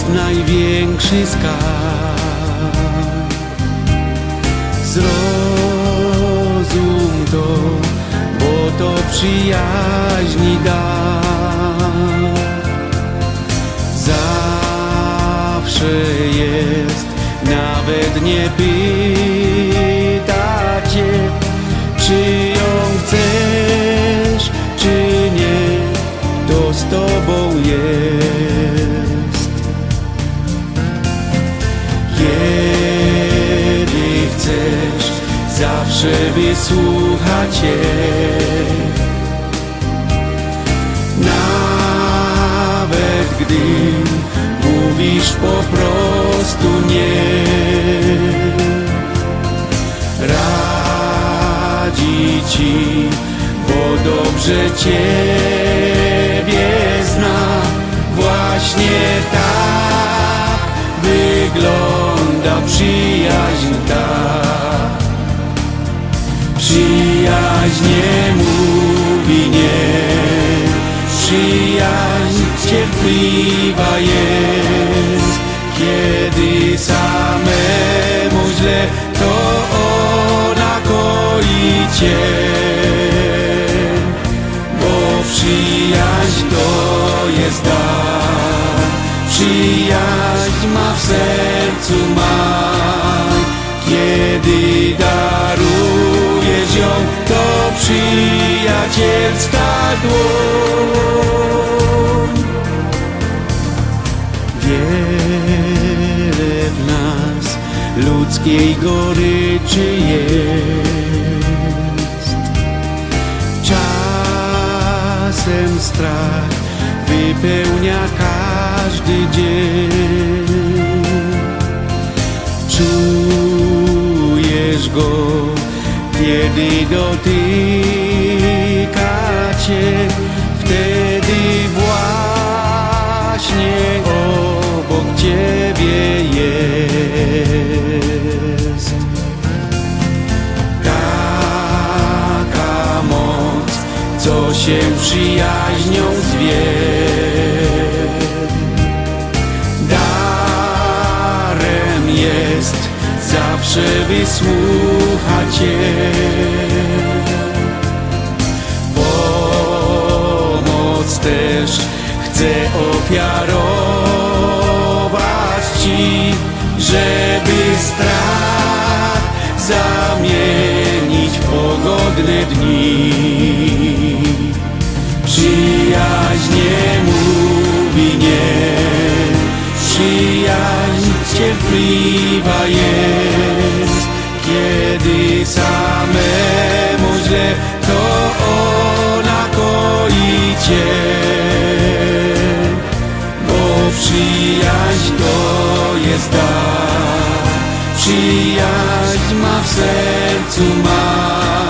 jest największy skarb. Zrozum to, bo to przyjaźni dar. Zawsze jest, nawet nie zawsze wysłucha cię. Nawet gdy mówisz po prostu nie. Radzi ci, bo dobrze ciebie zna. Właśnie tak wygląda przyjaźń Przyjaźń nie mówi nie. Przyjaźń cierpliwa jest. Kiedy samemu źle To ona koi Bo przyjaźń to jest dar. Przyjaźń ma w sercu maj Kiedy darujesz ją To przyjacielska dłoń. Wiele w nas ludzkiej goryczy jest? Czasem strach wypełnia każdy dzień. Czujesz go, kiedy dotyka cię Wtedy właśnie obok ciebie jest. Taka moc, co się przyjaźnią zwie zawsze wysłucha Cię. Pomoc też chce ofiarować Ci, żeby strach zamienić w pogodne dni. Samemu źle, to ona koi cię. Bo przyjaźń to jest dar, przyjaźń ma w sercu maj.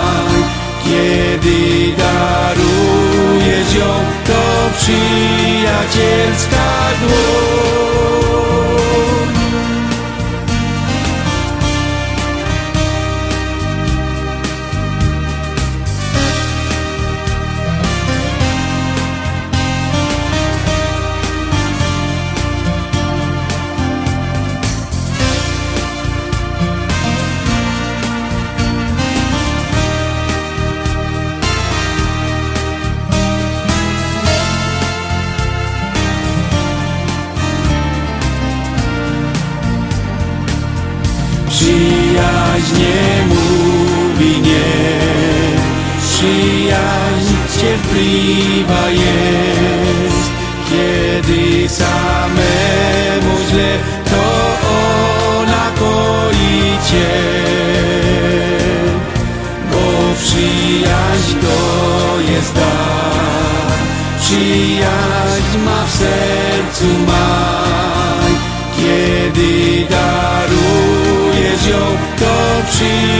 Nie mówi nie, przyjaźń cierpliwa jest. Kiedy samemu źle, to ona koi cię. Bo przyjaźń to jest dar, przyjaźń maj.